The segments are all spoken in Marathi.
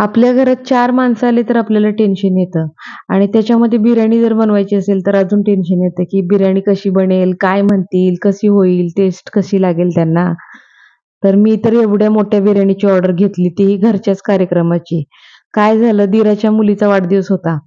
आपल्या घरात चार माणसं आली तर आपल्याला टेन्शन येतं. आणि त्याच्यामध्ये बिर्याणी जर बनवायची असेल तर अजून टेन्शन येतं की बिर्याणी कशी बनेल काय म्हणतील कशी होईल टेस्ट कशी लागेल त्यांना. तर मी तर एवढ्या मोठ्या बिर्याणीची ऑर्डर घेतली तीही घरच्याच कार्यक्रमाची. काय झालं? दिराच्या मुलीचा वाढदिवस होता.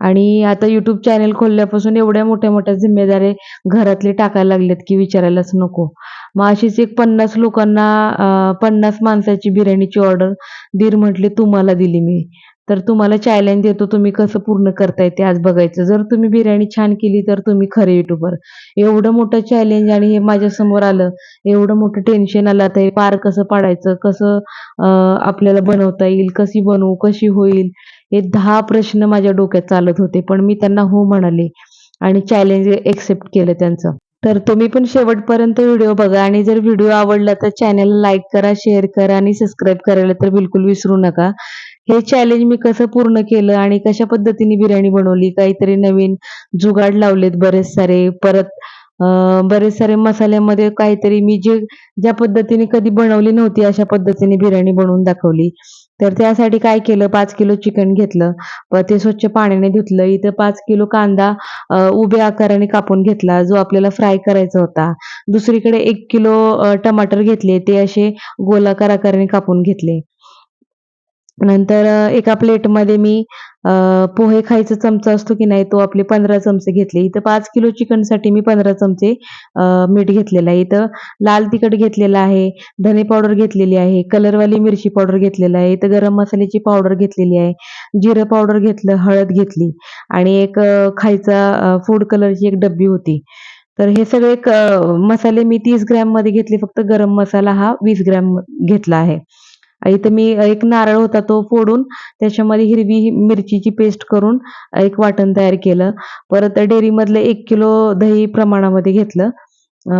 आणि आता युट्यूब चॅनल खोलल्यापासून एवढ्या मोठ्या मोठ्या जिम्मेदारी घरातले टाकायला लागलेत की विचारायलाच नको. मग अशीच एक पन्नास लोकांना पन्नास माणसाची बिर्याणीची ऑर्डर दीर म्हटले तुम्हाला दिली मी. तर तुम्हाला चॅलेंज देतो तुम्ही कसं पूर्ण करताय ते आज बघायचं. जर तुम्ही बिर्याणी छान केली तर तुम्ही खरे युट्यूबर एवढं मोठं चॅलेंज आणि हे माझ्यासमोर आलं एवढं मोठं टेन्शन आलं आता हे पार कसं पाडायचं कसं आपल्याला बनवता येईल कशी बनवू कशी होईल हे दहा प्रश्न माझ्या डोक्यात चालत होते. पण मी त्यांना हो म्हणाले आणि चॅलेंज एक्सेप्ट केलं त्यांचं. तर तुम्ही पण शेवटपर्यंत व्हिडिओ बघा आणि जर व्हिडिओ आवडला तर चॅनल लाईक करा शेअर करा आणि सबस्क्राईब करायला तर बिलकुल विसरू नका. हे चॅलेंज मी कसं पूर्ण केलं आणि कशा पद्धतीने बिर्याणी बनवली? काहीतरी नवीन जुगाड लावलेत बरेच सारे. परत बरेच सारे मसाल्यामध्ये काहीतरी मी जे ज्या पद्धतीने कधी बनवली नव्हती अशा पद्धतीने बिर्याणी बनवून दाखवली. तर त्यासाठी काय केलं? पाच किलो चिकन घेतलं. ते स्वच्छ पाण्याने धुतलं. इथं पाच किलो कांदा उभ्या आकाराने कापून घेतला जो आपल्याला फ्राय करायचा होता. दुसरीकडे एक किलो टमाटर घेतले. ते असे गोलाकार आकाराने कापून घेतले. नंतर एका प्लेटमध्ये मी पोहे खायचा चमचा असतो की नाही तो आपले पंधरा चमचे घेतले. इथं पाच किलो चिकनसाठी मी पंधरा चमचे मीठ घेतलेलं आहे. इथं लाल तिखट घेतलेलं आहे धने पावडर घेतलेली आहे कलरवाली मिरची पावडर घेतलेलं आहे इथं गरम मसाल्याची पावडर घेतलेली आहे जिरं पावडर घेतलं हळद घेतली आणि एक खायचा फूड कलरची एक डब्बी होती. तर हे सगळे मसाले मी तीस ग्रॅममध्ये घेतले फक्त गरम मसाला हा वीस ग्रॅम घेतला आहे. इथं मी एक नारळ होता तो फोडून त्याच्यामध्ये हिरवी मिरचीची पेस्ट करून एक वाटण तयार केलं. परत डेअरीमधलं एक किलो दही प्रमाणामध्ये घेतलं.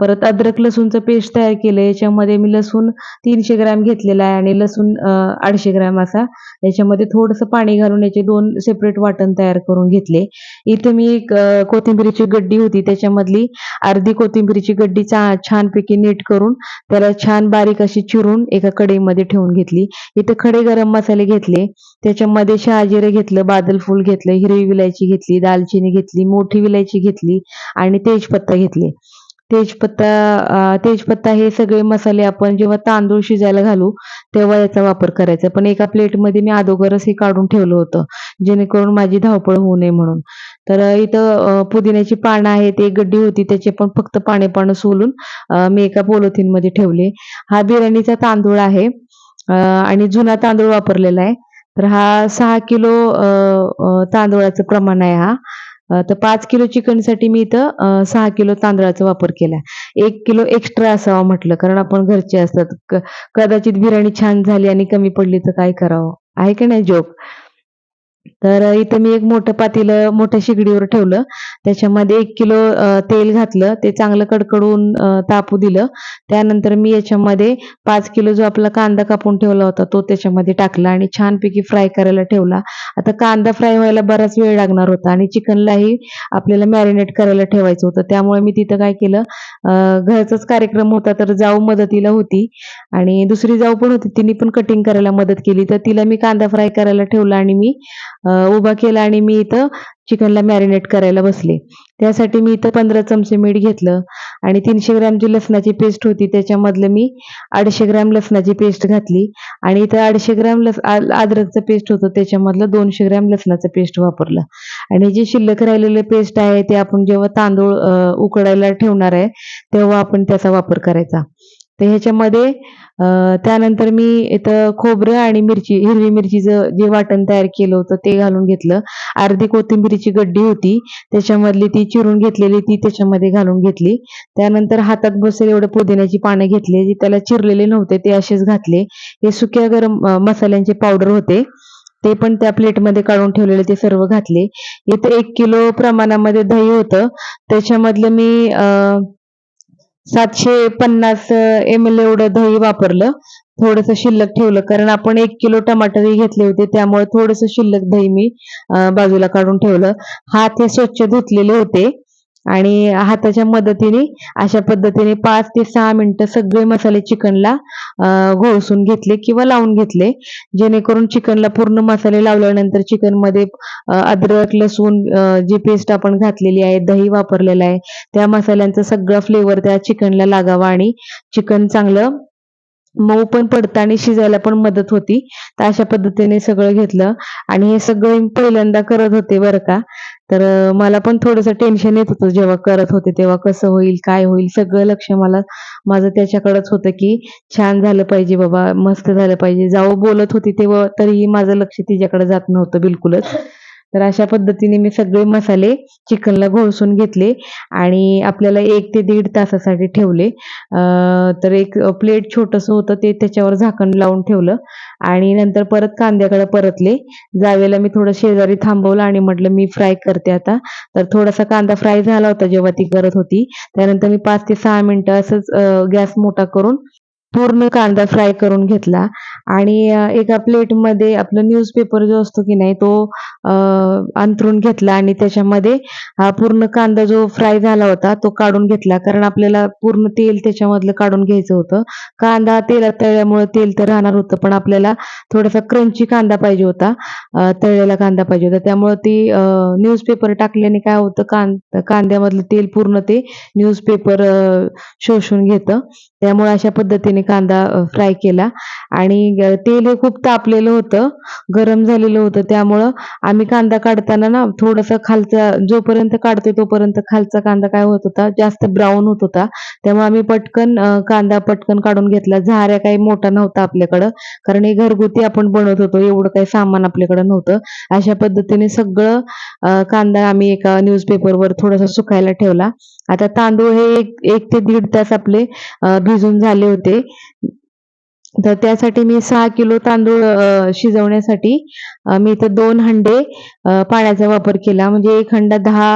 परत अद्रक लसूणचं पेस्ट तयार केलं याच्यामध्ये मी लसूण तीनशे ग्रॅम घेतलेला आहे आणि लसूण आठशे अडीचशे ग्रॅम असा. याच्यामध्ये थोडंसं पाणी घालून याचे दोन सेपरेट वाटण तयार करून घेतले. इथं मी एक कोथिंबीरीची गड्डी होती. त्याच्यामधली अर्धी कोथिंबीरीची गड्डी छानपैकी नीट करून त्याला छान बारीक अशी चिरून एका कढईमध्ये ठेवून घेतली. इथं खडे गरम मसाले घेतले. त्याच्यामध्ये शहाजिरे घेतलं बादल फूल घेतलं हिरवी विलायची घेतली दालचिनी घेतली मोठी विलायची घेतली आणि तेजपत्ता घेतले. तेजपत्ता तेजपत्ता हे सगळे मसाले आपण जेव्हा तांदूळ शिजायला घालू तेव्हा याचा वापर करायचा. पण एका प्लेटमध्ये मी अगोदरच हे काढून ठेवलं होतं जेणेकरून माझी धावपळ होऊ नये म्हणून. तर इथं पुदिन्याची पानं आहेत एक गड्डी होती त्याचे पण फक्त पाने पानं सोलून मी एका polythene मध्ये ठेवले. हा बिर्याणीचा तांदूळ आहे आणि जुना तांदूळ वापरलेला आहे. तर हा सहा किलो तांदूळाचं प्रमाण आहे हा. तर पाच किलो चिकनसाठी मी इथं सहा किलो तांदळाचा वापर केला. एक किलो एक्स्ट्रा असावा म्हटलं कारण आपण घरचे असतात. कदाचित बिर्याणी छान झाली आणि कमी पडली तर काय करावं? आहे की नाही जोक तर इथं मी एक मोठं पातील मोठ्या शिगडीवर ठेवलं. त्याच्यामध्ये एक किलो तेल घातलं. ते चांगलं कडकडून तापू दिलं. त्यानंतर मी याच्यामध्ये पाच किलो जो आपला कांदा कापून ठेवला होता तो त्याच्यामध्ये टाकला आणि छानपैकी फ्राय करायला ठेवला. आता कांदा फ्राय व्हायला बराच वेळ लागणार होता आणि चिकनलाही आपल्याला मॅरिनेट करायला ठेवायचं होतं. त्यामुळे मी तिथं काय केलं घरचाच कार्यक्रम होता तर जाऊ मदतीला होती. आणि दुसरी जाऊ पण होती. तिने पण कटिंग करायला मदत केली. तर तिला मी कांदा फ्राय करायला ठेवला आणि मी उभा केला आणि मी इथं चिकनला मॅरिनेट करायला बसले. त्यासाठी मी इथं पंधरा चमचे मीठ घेतलं आणि तीनशे ग्रॅम जी लसणाची पेस्ट होती त्याच्यामधलं मी अडीचशे ग्रॅम लसणाची पेस्ट घातली आणि इथं अडीचशे ग्रॅम लस अद्रकचं पेस्ट होतं त्याच्यामधलं दोनशे ग्रॅम लसणाचं पेस्ट वापरलं. आणि जे शिल्लक राहिलेलं पेस्ट आहे ते आपण जेव्हा तांदूळ उकडायला ठेवणार आहे तेव्हा आपण त्याचा वापर करायचा. तर ह्याच्यामध्ये त्यानंतर मी इथं खोबरं आणि मिरची हिरवी मिरचीचं जे वाटण तयार केलं होतं ते घालून घेतलं. अर्धी कोथिंबीरीची गड्डी होती. त्याच्यामधली ती चिरून घेतलेली ती त्याच्यामध्ये घालून घेतली. त्यानंतर हातात बसेल एवढे पुदिन्याची पानं घेतली. जी त्याला चिरलेले नव्हते ते असेच घातले. हे सुक्या गरम मसाल्यांचे पावडर होते. ते पण त्या प्लेटमध्ये काढून ठेवलेले ते सर्व घातले. इथे एक किलो प्रमाणामध्ये दही होतं. त्याच्यामधलं मी अं, सातशे पन्नास एम एल एवढं दही वापरलं. थोडंसं शिल्लक ठेवलं कारण आपण एक किलो टमाटरही घेतले होते त्यामुळे थोडंसं शिल्लक दही मी बाजूला काढून ठेवलं. हात हे स्वच्छ धुतलेले होते. आणि हाताच्या मदतीने अशा पद्धतीने पाच ते सहा मिनिटं सगळे मसाले चिकनला घोळसून घेतले किंवा लावून घेतले. जेणेकरून चिकनला पूर्ण मसाले लावल्यानंतर चिकनमध्ये अद्रक लसूण जी पेस्ट आपण घातलेली आहे दही वापरलेलं आहे त्या मसाल्यांचा सगळा फ्लेवर त्या चिकनला लागावा आणि चिकन चांगलं मऊ पण पडतं आणि शिजायला पण मदत होती. तर अशा पद्धतीने सगळं घेतलं. आणि हे सगळं पहिल्यांदा करत होते बरं का. तर मला पण थोडंसं टेन्शन येत होतं जेव्हा करत होते तेव्हा कसं होईल काय होईल सगळं लक्ष मला माझं त्याच्याकडंच होतं की छान झालं पाहिजे बाबा मस्त झालं पाहिजे. जाऊ बोलत होती तेव्हा तरीही माझं लक्ष तिच्याकडे जात नव्हतं बिलकुलच. तर अशा पद्धतीने मी सगळे मसाले चिकनला घोळसून घेतले आणि आपल्याला एक ते दीड तासासाठी ठेवले. तर एक प्लेट छोटंसं होतं ते त्याच्यावर झाकण लावून ठेवलं आणि नंतर परत कांद्याकडे परतले. जावेला मी थोडं शेजारी थांबवलं आणि म्हटलं मी फ्राय करते आता. तर थोडासा कांदा फ्राय झाला होता जेव्हा ती करत होती. त्यानंतर मी पाच ते सहा मिनिटं असंच गॅस मोठा करून पूर्ण कांदा फ्राय करून घेतला. आणि एका प्लेटमध्ये आपलं न्यूजपेपर जो असतो की नाही तो अंथरून घेतला आणि त्याच्यामध्ये पूर्ण कांदा जो फ्राय झाला होता तो काढून घेतला. कारण आपल्याला पूर्ण तेल त्याच्यामधलं काढून घ्यायचं होतं. कांदा तेला तळल्यामुळे तेल तर राहणार होतं पण आपल्याला थोडासा क्रंची कांदा पाहिजे होता. तळलेला कांदा पाहिजे होता. त्यामुळे ती न्यूजपेपर टाकल्याने काय होतं कांद कांद्यामधलं तेल पूर्ण ते न्यूजपेपर शोषून घेतं. त्यामुळे अशा पद्धतीने कांदा फ्राय केला. आणि तेल हे खूप तापलेलं होतं. गरम झालेलं होतं. त्यामुळं आम्ही कांदा काढताना ना थोडंसं खालचा जोपर्यंत काढतोय तोपर्यंत खालचा कांदा काय होत होता जास्त ब्राऊन होत होता. त्यामुळे आम्ही पटकन कांदा पटकन काढून घेतला. झाऱ्या काही मोठा नव्हता आपल्याकडं कारण हे घरगुती आपण बनवत होतो. एवढं काही सामान आपल्याकडं नव्हतं. अशा पद्धतीने सगळं कांदा आम्ही एका न्यूजपेपरवर थोडासा सुकायला ठेवला. आता तांदूळ हे एक एक ते दीड तास आपले भिजून झाले होते. तर त्यासाठी मी सहा किलो तांदूळ शिजवण्यासाठी मी इथं दोन हंडे पाण्याचा वापर केला. म्हणजे एक हंडा दहा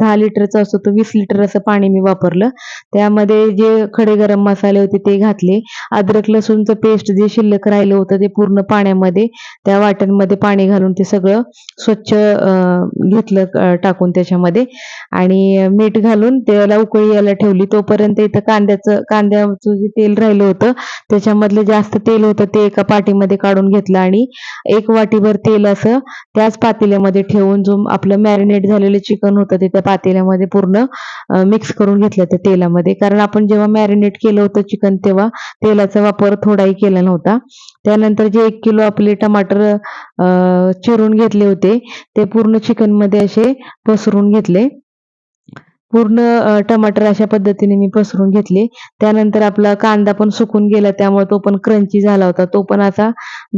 दहा लिटरचा असतो तो वीस लिटर असं पाणी मी वापरलं. त्यामध्ये जे खडे गरम मसाले होते ते घातले. अद्रक लसूणचं पेस्ट जे शिल्लक राहिलं होतं ते पूर्ण पाण्यामध्ये त्या वाटणमध्ये पाणी घालून ते सगळं स्वच्छ घेतलं टाकून त्याच्यामध्ये. आणि मीठ घालून त्याला उकळी यायला ठेवली. तोपर्यंत इथं कांद्याचं कांद्याचं जे तेल राहिलं होतं त्याच्यामधलं जास्त तेल होतं ते एका पाटीमध्ये काढून घेतलं आणि एक वाटीभर तेल असं त्याच पातेल्यामध्ये ठेवून जो आपलं मॅरिनेट झालेलं चिकन होतं ते त्या पातेल्यामध्ये पूर्ण मिक्स करून घेतलं त्या तेलामध्ये. कारण आपण जेव्हा मॅरिनेट केलं होतं चिकन तेव्हा तेलाचा वापर थोडाही केला नव्हता. त्यानंतर जे एक किलो आपले टमाटर चिरून घेतले होते ते पूर्ण चिकनमध्ये असे पसरून घेतले. पूर्ण टमाटर अशा पद्धतीने मी पसरून घेतले. त्यानंतर आपला कांदा पण सुकून गेला त्यामुळे तो पण क्रंची झाला होता. तो पण असा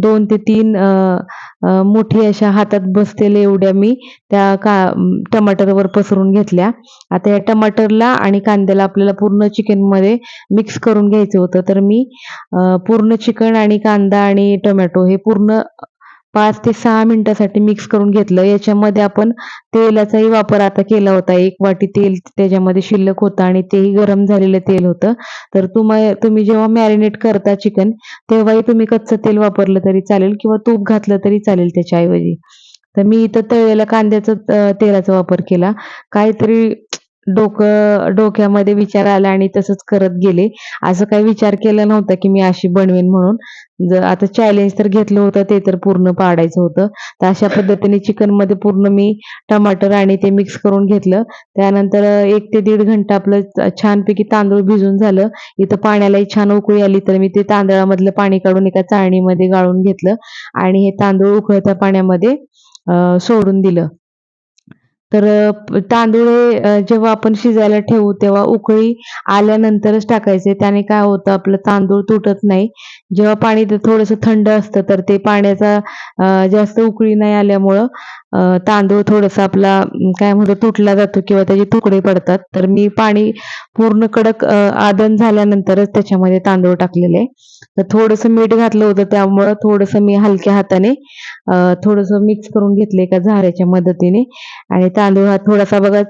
दोन ते तीन मोठी अशा हातात बसतील एवढ्या मी त्या का टमाटरवर पसरून घेतल्या. आता या टमाटरला आणि कांद्याला आपल्याला पूर्ण चिकनमध्ये मिक्स करून घ्यायचं होतं. तर मी पूर्ण चिकन आणि कांदा आणि टोमॅटो हे पूर्ण पाच ते सहा मिनिटासाठी मिक्स करून घेतलं. याच्यामध्ये आपण तेलाचाही वापर आता केला होता. एक वाटी तेल त्याच्यामध्ये शिल्लक होतं आणि तेही गरम झालेलं तेल होतं. तर तुम्हा तुम्ही जेव्हा मॅरिनेट करता चिकन तेव्हाही तुम्ही कच्चं तेल वापरलं तरी चालेल किंवा तूप घातलं तरी चालेल त्याच्याऐवजी. तर मी इथं तळलेल्या कांद्याचं तेलाचा वापर केला. काहीतरी डोकं डोक्यामध्ये विचार आला आणि तसंच करत गेले. असं काही विचार केला नव्हता की मी अशी बनवेन म्हणून. जर आता चॅलेंज तर घेतलं होतं ते तर पूर्ण पाडायचं होतं. तर अशा पद्धतीने चिकनमध्ये पूर्ण मी टमाटर आणि ते मिक्स करून घेतलं. त्यानंतर एक ते दीड घंटा आपलं छानपैकी तांदूळ भिजून झालं. इथं पाण्यालाही छान उकळी आली तर मी ते तांदळामधलं पाणी काढून एका चाळणीमध्ये गाळून घेतलं. आणि हे तांदूळ उकळत्या पाण्यामध्ये सोडून दिलं. तर तांदूळ जेव्हा आपण शिजायला ठेवू तेव्हा उकळी आल्यानंतरच टाकायचे. त्याने काय होतं आपलं तांदूळ तुटत नाही. जेव्हा पाणी थोडंसं थंड असतं तर ते पाण्याचा जास्त उकळी नाही आल्यामुळं तांदूळ थोडंसं आपला काय म्हणतो तुटला जातो किंवा त्याचे तुकडे पडतात. तर मी पाणी पूर्ण कडक आदन झाल्यानंतरच त्याच्यामध्ये तांदूळ टाकलेले. तर थोडंसं मीठ घातलं होतं त्यामुळं थोडंसं मी हलक्या हाताने थोडंसं मिक्स करून घेतले एका झाऱ्याच्या मदतीने. आणि तांदूळ हा थोडासा बघा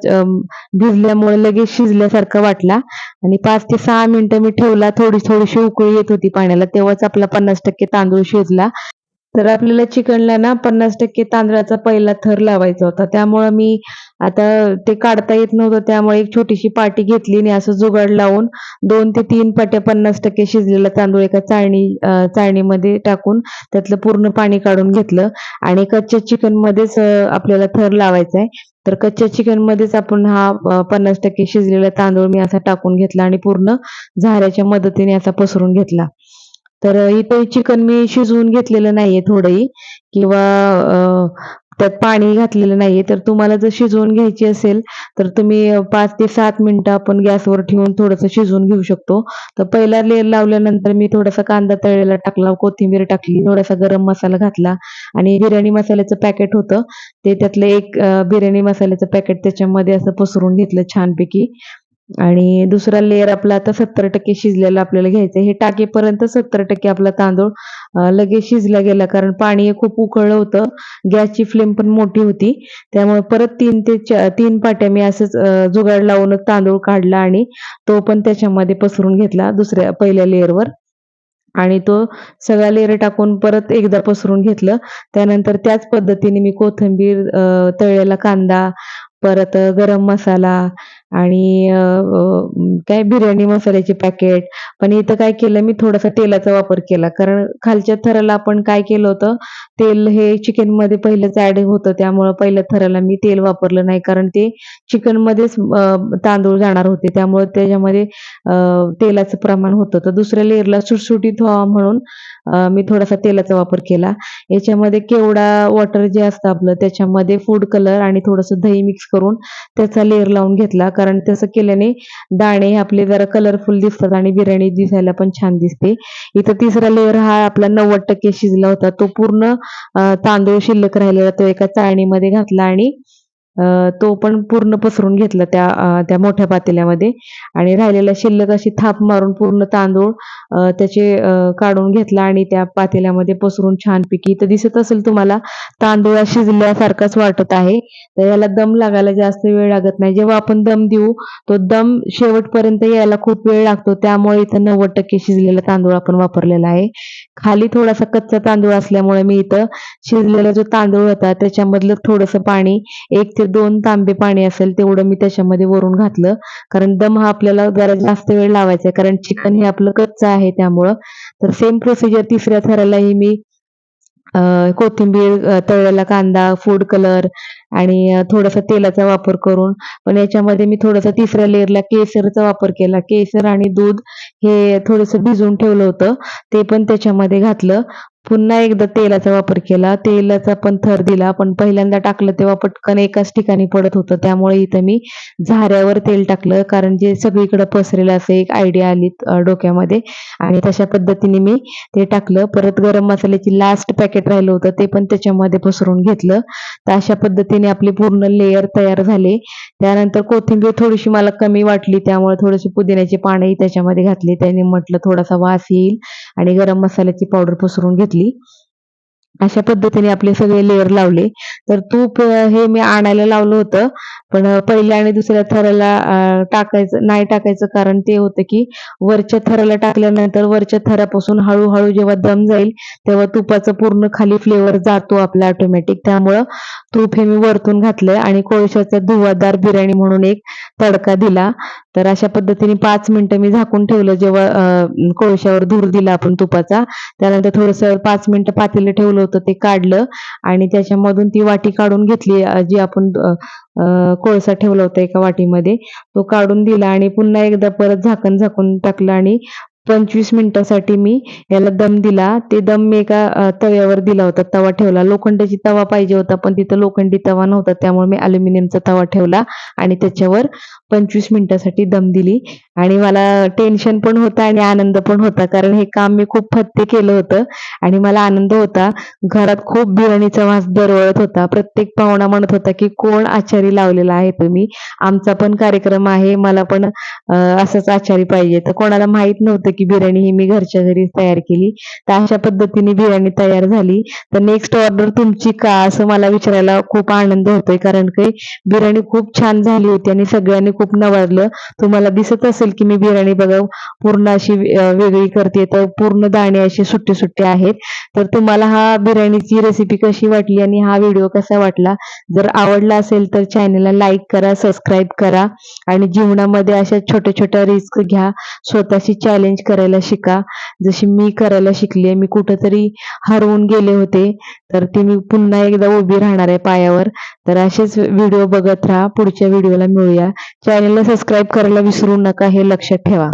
भिजल्यामुळे लगेच शिजल्यासारखा वाटला. आणि पाच ते सहा मिनिटं मी ठेवला. थोडी थोडीशी उकळी येत होती पाण्याला. तेव्हाच आपला पन्नास टक्के तांदूळ शिजला. तर आपल्याला चिकनला ना पन्नास टक्के तांदळाचा पहिला थर लावायचा होता. त्यामुळं मी आता ते काढता येत नव्हतं त्यामुळे एक छोटीशी पाटी घेतली आणि असं जुगाड लावून दोन ते तीन पाट्या पन्नास टक्के शिजलेला तांदूळ एका चाळणी चाळणीमध्ये टाकून त्यातलं पूर्ण पाणी काढून घेतलं. आणि कच्च्या चिकन मध्येच आपल्याला थर लावायचा आहे तर कच्च्या चिकन मध्येच आपण हा पन्नास टक्के शिजलेला तांदूळ मी असा टाकून घेतला आणि पूर्ण झाऱ्याच्या मदतीने असा पसरून घेतला. तर इथे चिकन मी शिजवून घेतलेलं नाहीये थोडंही. किंवा त्यात पाणी घातलेलं नाहीये. तर तुम्हाला जर शिजवून घ्यायची असेल तर तुम्ही पाच ते सात मिनिटं आपण गॅसवर ठेवून थोडंसं शिजवून घेऊ शकतो. तर पहिला लेअर लावल्यानंतर मी थोडासा कांदा तळलेला टाकला कोथिंबीर टाकली थोडासा गरम मसाला घातला आणि बिर्याणी मसाल्याचं पॅकेट होतं. ते त्यातलं एक बिर्याणी मसाल्याचं पॅकेट त्याच्यामध्ये असं पसरून घेतलं छानपैकी. आणि दुसरा लेअर आपला आता सत्तर टक्के शिजलेला आपल्याला घ्यायचं हे टाकेपर्यंत सत्तर टक्के आपला तांदूळ लगेच शिजला गेला. कारण पाणी हे खूप उकळलं होतं. गॅसची फ्लेम पण मोठी होती. त्यामुळे परत तीन ते तीन पाट्या मी असंच जुगाड लावूनच तांदूळ काढला आणि तो पण त्याच्यामध्ये पसरून घेतला दुसऱ्या पहिल्या लेअरवर आणि तो सगळा लेअर टाकून परत एकदा पसरून घेतलं. त्यानंतर त्याच पद्धतीने मी कोथिंबीर तळलेला कांदा परत गरम मसाला आणि काय बिर्याणी मसाल्याचे पॅकेट पण इथं काय केलं मी थोडासा तेलाचा वापर केला. कारण खालच्या थराला आपण काय केलं होतं तेल हे चिकनमध्ये पहिलंच ऍड होतं. त्यामुळं पहिल्या थराला मी तेल वापरलं नाही. कारण ते चिकनमध्येच तांदूळ जाणार होते. त्यामुळे त्याच्यामध्ये तेलाचं प्रमाण होतं. तर दुसऱ्या लेअरला सुटसुटीत व्हावा म्हणून मी थोडासा तेलाचा वापर केला. याच्यामध्ये केवडा वॉटर जे असतं आपलं त्याच्यामध्ये फूड कलर आणि थोडंसं दही मिक्स करून त्याचा लेअर लावून घेतला. कारण तसं केल्याने दाणे आपले जरा कलरफुल दिसतात आणि बिर्याणी दिसायला पण छान दिसते. इथं तिसरा लेअर हा आपला नव्वद टक्के शिजला होता. तो पूर्ण तांदूळ शिल्लक राहिलेला तो एका चाळणीमध्ये घातला आणि तो पण पूर्ण पसरून घेतला त्या त्या मोठ्या पातेल्यामध्ये. आणि राहिलेला शिल्लक अशी थाप मारून पूर्ण तांदूळ त्याचे काढून घेतला आणि त्या पातेल्यामध्ये पसरून छानपैकी. इथं दिसत असेल तुम्हाला तांदूळ शिजल्यासारखाच वाटत आहे. तर याला दम लागायला जास्त वेळ लागत नाही. जेव्हा आपण दम देऊ तो दम शेवटपर्यंत यायला खूप वेळ लागतो. त्यामुळे इथं नव्वद टक्के शिजलेला तांदूळ आपण वापरलेला आहे. खाली थोडासा कच्चा तांदूळ असल्यामुळे मी इथं शिजलेला जो तांदूळ होता त्याच्यामधलं थोडंसं पाणी एक ते दोन तांबे पाणी असेल तेवढं मी त्याच्यामध्ये वरून घातलं. कारण दम हा आपल्याला जरा जास्त वेळ लावायचा आहे. कारण चिकन हे आपलं कच्चं आहे त्यामुळं. तर सेम प्रोसिजर तिसऱ्या थरालाही मी कोथिंबीर तळलेला कांदा फूड कलर आणि थोडासा तेलाचा वापर करून. पण याच्यामध्ये मी थोडासा तिसऱ्या लेअरला केसरचा वापर केला. केसर आणि दूध हे थोडंसं भिजवून ठेवलं होतं. ते पण त्याच्यामध्ये घातलं. पुन्हा एकदा तेलाचा वापर केला. तेलाचा पण थर दिला. पण पहिल्यांदा टाकलं तेव्हा पटकन एकाच ठिकाणी पडत होतं. त्यामुळे इथं मी झाऱ्यावर तेल टाकलं. कारण जे सगळीकडे पसरेल असं एक आयडिया आली डोक्यामध्ये. आणि तशा पद्धतीने मी ते टाकलं. परत गरम मसाल्याची लास्ट पॅकेट राहिलं होतं. ते पण त्याच्यामध्ये पसरून घेतलं. तर अशा पद्धतीने आपले पूर्ण लेयर तयार झाले. त्यानंतर कोथिंबीर थोडीशी मला कमी वाटली. त्यामुळे थोडीशी पुदिन्याची पानंही त्याच्यामध्ये घातली. त्याने म्हटलं थोडासा वास येईल. आणि गरम मसाल्याची पावडर पसरून घेतली. अशा पद्धतीने आपले सगळे लेअर लावले. तर तूप हे मी आणायला लावलं होतं. पण पहिल्या आणि दुसऱ्या थराला टाकायचं नाही टाकायचं कारण ते होतं की वरच्या थराला टाकल्यानंतर वरच्या थरापासून हळूहळू जेव्हा दम जाईल तेव्हा तुपाचं पूर्ण खाली फ्लेवर जातो आपला ऑटोमॅटिक त्यामुळं तूप हे मी वरतून घातलंय आणि कोळशाचा धुवादार बिर्याणी म्हणून एक तडका दिला. तर अशा पद्धतीने पाच मिनिटं मी झाकून ठेवलं. जेव्हा कोळशावर धूर दिला आपण तुपाचा त्यानंतर थोडंसं पाच मिनिटं पातेलं ठेवलं होतं ते काढलं. आणि त्याच्यामधून ती वाटी काढून घेतली जी आपण कोळसा ठेवला होता एका वाटीमध्ये तो काढून दिला आणि पुन्हा एकदा परत झाकण झाकून टाकलं आणि पंचवीस मिनिटासाठी मी याला दम दिला. ते दम मी एका तव्यावर दिला होता तवा ठेवला. लोखंडाची तवा पाहिजे होता पण तिथं लोखंडी तवा नव्हता त्यामुळे मी अल्युमिनियमचा तवा ठेवला आणि त्याच्यावर पंचवीस मिनिटासाठी दम दिली. आणि मला टेन्शन पण होतं आणि आनंद पण होता. कारण हे काम मी खूप फत्ते केलं होतं. आणि मला आनंद होता. घरात खूप बिर्याणीचा वास दरवळत होता. प्रत्येक पाहुणा म्हणत होता की कोण आचारी लावलेला आहे तुम्ही? आमचा पण कार्यक्रम आहे. मला पण असंच आचारी पाहिजे. तर कोणाला माहीत नव्हतं की बिर्याणी ही मी घरच्या घरी तयार केली. तर अशा पद्धतीने बिर्याणी तयार झाली. तर नेक्स्ट ऑर्डर तुमची का? असं मला विचारायला खूप आनंद होतोय. कारण की बिर्याणी खूप छान झाली होती आणि सगळ्यांनी खूप नवरलं. तुम्हाला दिसत असेल की मी बिर्याणी बघा पूर्ण अशी वेगळी करते. तर पूर्ण दाणे असे सुट्टे सुट्टे आहेत. तर तुम्हाला हा बिर्याणीची रेसिपी कशी वाटली आणि हा व्हिडिओ कसा वाटला? जर आवडला असेल तर चॅनलला लाईक करा सबस्क्राईब करा आणि जीवनामध्ये अशा छोट्या छोट्या रिस्क घ्या. स्वतःशी चॅलेंज करायला शिका. जशी मी करायला शिकले मी कुठंतरी हरवून गेले होते तर ती मी पुन्हा एकदा उभी राहणार आहे पायावर. तर असेच व्हिडिओ बघत राहा. पुढच्या व्हिडिओला मिळूया. चॅनेलला सबस्क्राईब करायला विसरू नका हे लक्षात ठेवा.